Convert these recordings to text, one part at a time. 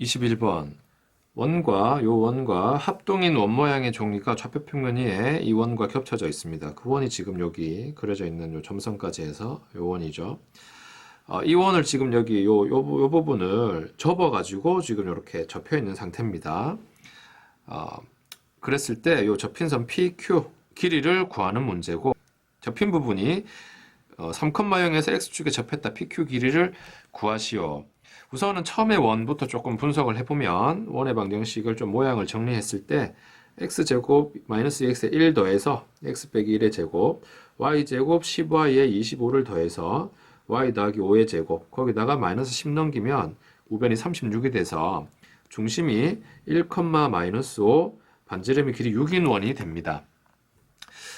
21번 원과 요 원과 합동인 원 모양의 종이가 좌표 평면 위에 이 원과 겹쳐져 있습니다. 그 원이 지금 여기 그려져 있는 요 점선까지 해서 요 원이죠. 어, 이 원을 지금 여기 요, 요, 부- 요 부분을 접어가지고 지금 이렇게 접혀 있는 상태입니다. 어, 그랬을 때 요 접힌 선 PQ 길이를 구하는 문제고 접힌 부분이 어, 3,0에서 X축에 접했다 PQ 길이를 구하시오. 우선은 처음에 원부터 조금 분석을 해보면 원의 방정식을 좀 모양을 정리했을 때 x제곱 마이너스 2x에 1 더해서 x 빼기 1의 제곱 y제곱 10y에 25를 더해서 y 더하기 5의 제곱 거기다가 마이너스 10 넘기면 우변이 36이 돼서 중심이 1, 마이너스 5 반지름이 길이 6인 원이 됩니다.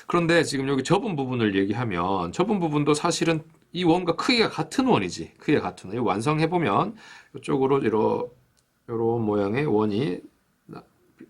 그런데 지금 여기 접은 부분을 얘기하면 접은 부분도 사실은 이 원과 크기가 같은 원이지. 크기가 같은 원. 완성해보면 이쪽으로 이런, 이런 모양의 원이 나,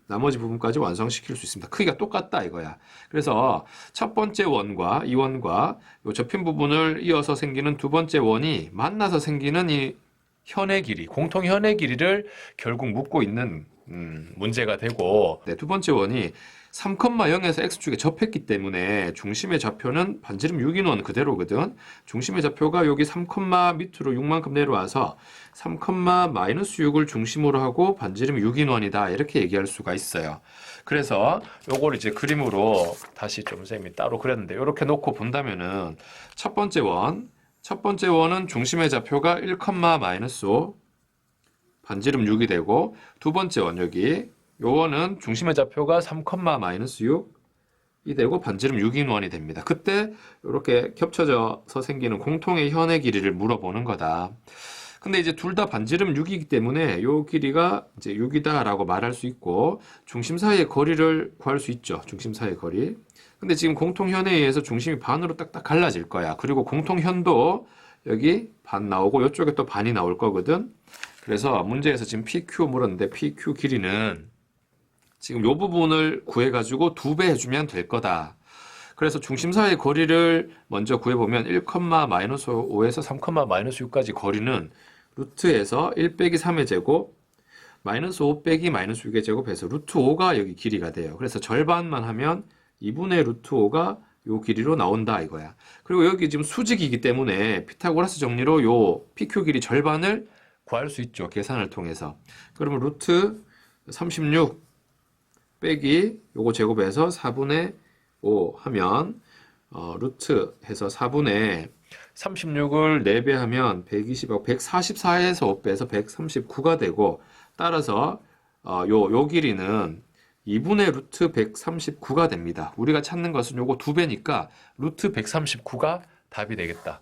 나머지 부분까지 완성시킬 수 있습니다. 크기가 똑같다 이거야. 그래서 첫 번째 원과 이 원과 이 접힌 부분을 이어서 생기는 두 번째 원이 만나서 생기는 이 현의 길이, 공통 현의 길이를 결국 묻고 있는 음, 문제가 되고 네, 두 번째 원이 3,0에서 x축에 접했기 때문에 중심의 좌표는 반지름 6인 원 그대로거든. 중심의 좌표가 여기 3, 밑으로 6만큼 내려와서 3, 마이너스 6을 중심으로 하고 반지름 6인 원이다. 이렇게 얘기할 수가 있어요. 그래서 요걸 이제 그림으로 다시 좀 선생님이 따로 그렸는데 이렇게 놓고 본다면은 첫 번째 원, 첫 번째 원은 중심의 좌표가 1, 마이너스 5 반지름 6이 되고 두 번째 원 여기 요거는 중심의 좌표가 3, 마이너스 6이 되고 반지름 6인 원이 됩니다. 그때 이렇게 겹쳐져서 생기는 공통의 현의 길이를 물어보는 거다. 근데 이제 둘 다 반지름 6이기 때문에 요 길이가 이제 6이다라고 말할 수 있고 중심 사이의 거리를 구할 수 있죠. 중심 사이의 거리. 근데 지금 공통현에 의해서 중심이 반으로 딱딱 갈라질 거야. 그리고 공통현도 여기 반 나오고 이쪽에 또 반이 나올 거거든. 그래서 문제에서 지금 PQ 물었는데 PQ 길이는 지금 요 부분을 구해가지고 두 배 해주면 될 거다. 그래서 중심 사이의 거리를 먼저 구해보면 1, 마이너스 5에서 3, 마이너스 6까지 거리는 루트에서 1 빼기 3의 제곱 마이너스 5 빼기 마이너스 6의 제곱해서 루트 5가 여기 길이가 돼요. 그래서 절반만 하면 2분의 루트 5가 요 길이로 나온다 이거야. 그리고 여기 지금 수직이기 때문에 피타고라스 정리로 요 PQ 길이 절반을 구할 수 있죠. 계산을 통해서. 그러면 루트 36 빼기 요거 제곱해서 4분의 5 하면 어, 루트 해서 4분의 36을 4배 하면 120하고 144에서 5빼서 139가 되고 따라서 어, 요, 요 길이는 2분의 루트 139가 됩니다. 우리가 찾는 것은 요거 2배니까 루트 139가 답이 되겠다.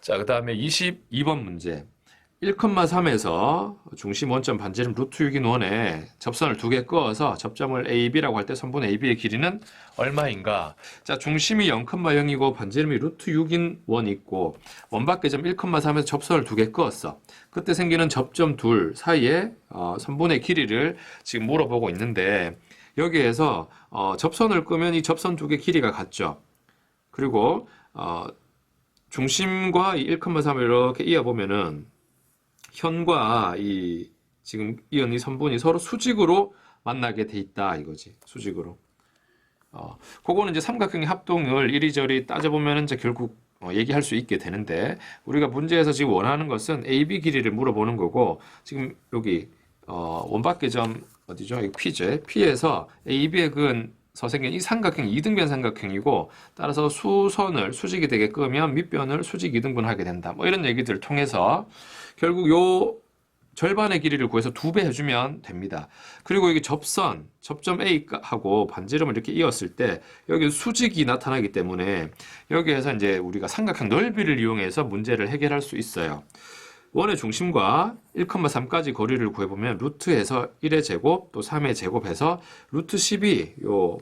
자, 그 다음에 22번 문제. 1,3에서 중심 원점 반지름 루트 6인 원에 접선을 두개 그어서 접점을 AB라고 할 때 선분 AB의 길이는 얼마인가? 자, 중심이 0,0이고 반지름이 루트 6인 원이 있고 원밖의 점 1,3에서 접선을 두개 그었어. 그때 생기는 접점 둘 사이에 어, 선분의 길이를 지금 물어보고 있는데 여기에서 어, 접선을 끄면 이 접선 두 개 길이가 같죠. 그리고 어, 중심과 이 1,3을 이렇게 이어보면은 현과 이 지금 이은 이 선분이 서로 수직으로 만나게 돼 있다 이거지. 수직으로. 어 그거는 이제 삼각형의 합동을 이리저리 따져보면 이제 결국 어, 얘기할 수 있게 되는데 우리가 문제에서 지금 원하는 것은 AB 길이를 물어보는 거고 지금 여기 어 원밖의 점 어디죠? 이 P제 P에서 AB의 근 서생긴 이 삼각형이 이등변 삼각형이고 따라서 수선을 수직이 되게 끄면 밑변을 수직 이등분하게 된다. 뭐 이런 얘기들을 통해서 결국 요 절반의 길이를 구해서 두 배 해주면 됩니다. 그리고 여기 접선, 접점 A하고 반지름을 이렇게 이었을 때 여기 수직이 나타나기 때문에 여기에서 이제 우리가 삼각형 넓이를 이용해서 문제를 해결할 수 있어요. 원의 중심과 1,3까지 거리를 구해보면 루트에서 1의 제곱 또 3의 제곱해서 루트 10이 요,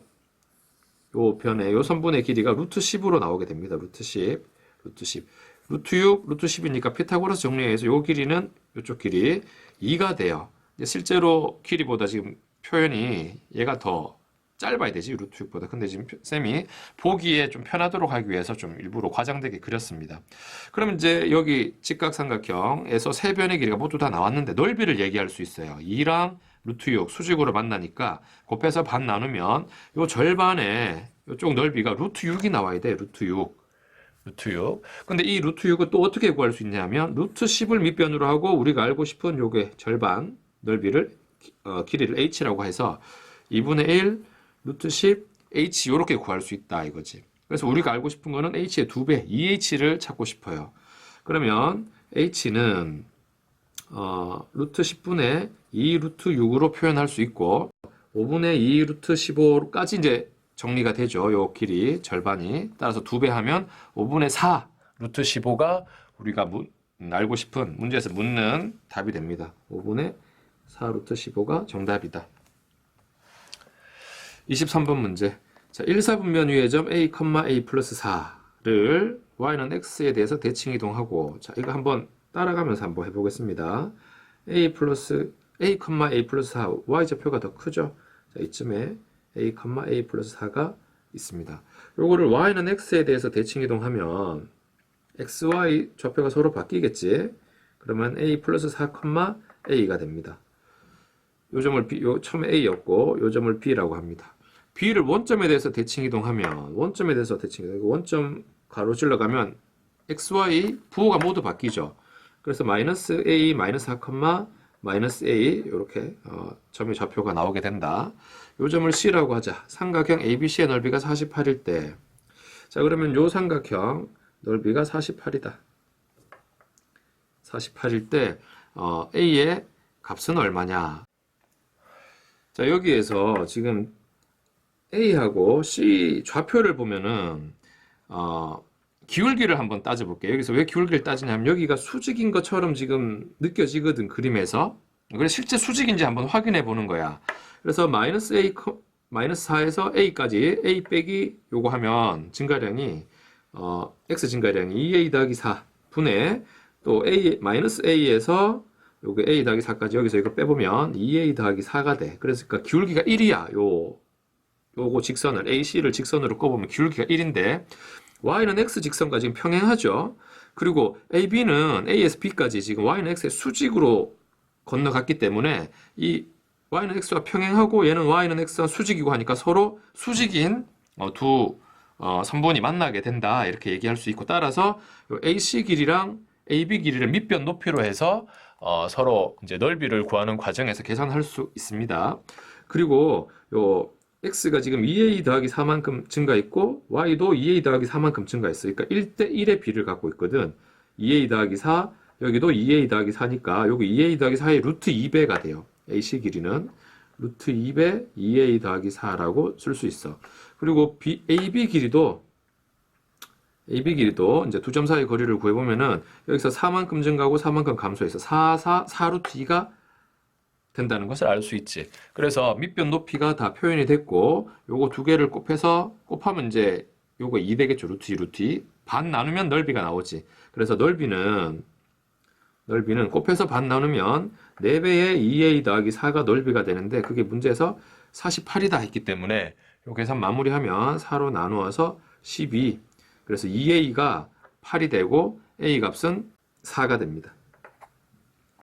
요 변의 요 선분의 길이가 루트 10으로 나오게 됩니다. 루트 10, 루트 10. 루트 6, 루트 10이니까 피타고라스 정리해서 요 길이는 요쪽 길이 2가 돼요. 실제로 길이보다 지금 표현이 얘가 더 짧아야 되지 루트 6보다. 근데 지금 쌤이 보기에 좀 편하도록 하기 위해서 좀 일부러 과장되게 그렸습니다. 그럼 이제 여기 직각삼각형에서 세 변의 길이가 모두 다 나왔는데 넓이를 얘기할 수 있어요. 2랑 루트 6 수직으로 만나니까 곱해서 반 나누면 요 절반에 요쪽 넓이가 루트 6이 나와야 돼. 루트 6. 루트 6. 근데 이 루트 6을 또 어떻게 구할 수 있냐면 루트 10을 밑변으로 하고 우리가 알고 싶은 요게 절반 넓이를 어, 길이를 h라고 해서 2분의 1 루트 10 h 요렇게 구할 수 있다 이거지. 그래서 우리가 알고 싶은 거는 h의 두 배, 2h를 찾고 싶어요. 그러면 h는 어, 루트 10분의 2 루트 6으로 표현할 수 있고 5분의 2 루트 15까지 이제 정리가 되죠. 요 길이 절반이 따라서 두 배 하면 5분의 4 루트 15가 우리가 무, 음, 알고 싶은 문제에서 묻는 답이 됩니다. 5분의 4 루트 15가 정답이다. 23번 문제. 자, 1사분면 위의 점 a, a 플러스 4를 y는 x에 대해서 대칭 이동하고 자, 이거 한번 따라가면서 한번 해보겠습니다. a 플러스 a, a 플러스 4 y 좌표가 더 크죠? 자, 이쯤에 a, a 플러스 4가 있습니다. 요거를 y는 x에 대해서 대칭 이동하면 x, y 좌표가 서로 바뀌겠지? 그러면 a 플러스 4, a가 됩니다. 요 점을 B, 요 처음에 A였고 요 점을 B라고 합니다. B를 원점에 대해서 대칭 이동하면 원점에 대해서 대칭 이동 원점 가로 질러 가면 XY 부호가 모두 바뀌죠. 그래서 마이너스 A 마이너스 4, 마이너스 A 이렇게 어, 점의 좌표가 나오게 된다. 요 점을 C라고 하자. 삼각형 ABC의 넓이가 48일 때. 자 그러면 요 삼각형 넓이가 48이다. 48일 때 어, A의 값은 얼마냐? 자, 여기에서 지금 A하고 C 좌표를 보면은, 어, 기울기를 한번 따져볼게요. 여기서 왜 기울기를 따지냐면 여기가 수직인 것처럼 지금 느껴지거든, 그림에서. 그래서 실제 수직인지 한번 확인해 보는 거야. 그래서 마이너스 A, 마이너스 4에서 A까지, A 빼기 요거 하면 증가량이, 어, X 증가량이 2A 더하기 4 분의 또 A, 마이너스 A에서 요게 a 더하기 4까지 여기서 이걸 빼보면 2a 더하기 4가 돼. 그래서 그러니까 기울기가 1이야. 요 요거 직선을 AC를 직선으로 꼽으면 기울기가 1인데 y는 x 직선과 지금 평행하죠. 그리고 AB는 A에서 B까지 지금 y는 x의 수직으로 건너갔기 때문에 이 y는 x와 평행하고 얘는 y는 x와 수직이고 하니까 서로 수직인 어, 두 어, 선분이 만나게 된다 이렇게 얘기할 수 있고 따라서 요 AC 길이랑 AB 길이를 밑변 높이로 해서 어, 서로 이제 넓이를 구하는 과정에서 계산할 수 있습니다. 그리고 요 x가 지금 2a 더하기 4만큼 증가했고 y도 2a 더하기 4만큼 증가했어요. 그러니까 1대 1의 비를 갖고 있거든. 2a 더하기 4 여기도 2a 더하기 4니까 여기 2a 더하기 4의 루트 2배가 돼요. AC 길이는 루트 2배 2a 더하기 4라고 쓸 수 있어. 그리고 B, AB 길이도 AB 길이도 이제 두 점 사이 거리를 구해보면은 여기서 4만큼 증가하고 4만큼 감소해서 4, 4, 4루트 2가 된다는 것을 알 수 있지. 그래서 밑변 높이가 다 표현이 됐고 요거 두 개를 곱해서 곱하면 이제 요거 2 되겠죠. 루트 2, 루트 2. 반 나누면 넓이가 나오지. 그래서 넓이는 넓이는 곱해서 반 나누면 4배의 2a 더하기 4가 넓이가 되는데 그게 문제에서 48이다 했기 때문에 요 계산 마무리하면 4로 나누어서 12 그래서 2a가 8이 되고 a 값은 4가 됩니다.